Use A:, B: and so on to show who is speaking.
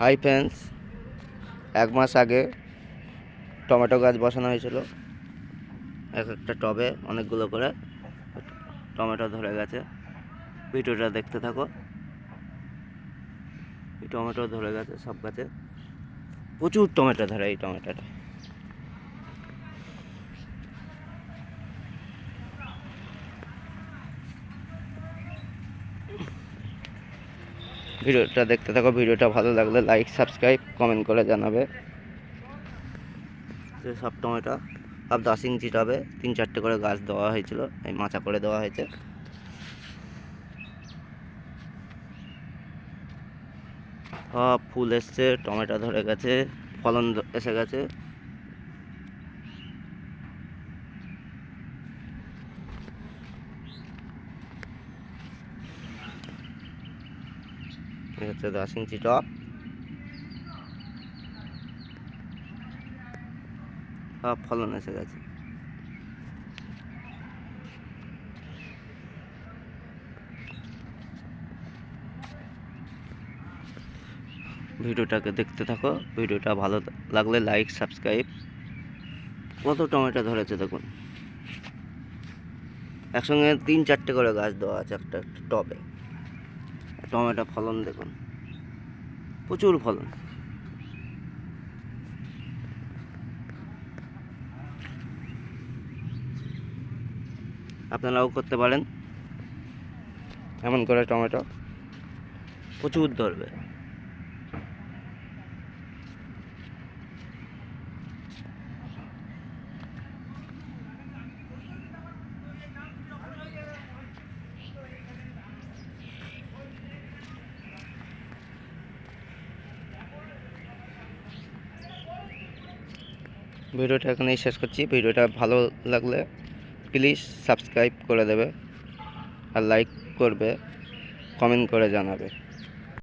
A: High fans এক মাস আগে tomato গাছ বসানো হয়েছিল। এক একটা টবে অনেকগুলো করে টমেটো ধরে গেছে। ভিডিওটা দেখতে থাকো। এই টমেটো ধরে গেছে সব গাছে। প্রচুর টমেটো ধরে এই টমেটোটা। ভিডিওটা দেখতে থাকো, ভিডিওটা ভালো লাগলে লাইক সাবস্ক্রাইব কমেন্ট করে জানাবে। যে সব টমেটো সব দশ ইঞ্চি টবে তিন চারটে করে গাছ দেওয়া হয়েছিল, এই মাচা করে দেওয়া হয়েছে। সব ফুল এসছে, টমেটো ধরে গেছে, ফলন এসে গেছে। হচ্ছে দশ ইঞ্চি টপ। সব ফলন এসে গেছে। ভিডিওটাকে দেখতে থাকো। ভিডিওটা ভালো লাগলে লাইক সাবস্ক্রাইব কত টমেটো ধরেছে দেখুন। একসঙ্গে তিন চারটে করে গাছ দেওয়া আছে একটা টবে। টমেটো ফলন দেখুন। প্রচুর ফলন। আপনারাও করতে পারেন। এমন করে টমেটো প্রচুর ধরবে। ভিডিওটা এখানেই শেষ করছি। ভিডিওটা ভালো লাগলে প্লিজ সাবস্ক্রাইব করে দেবে আর লাইক করবে কমেন্ট করে জানাবে।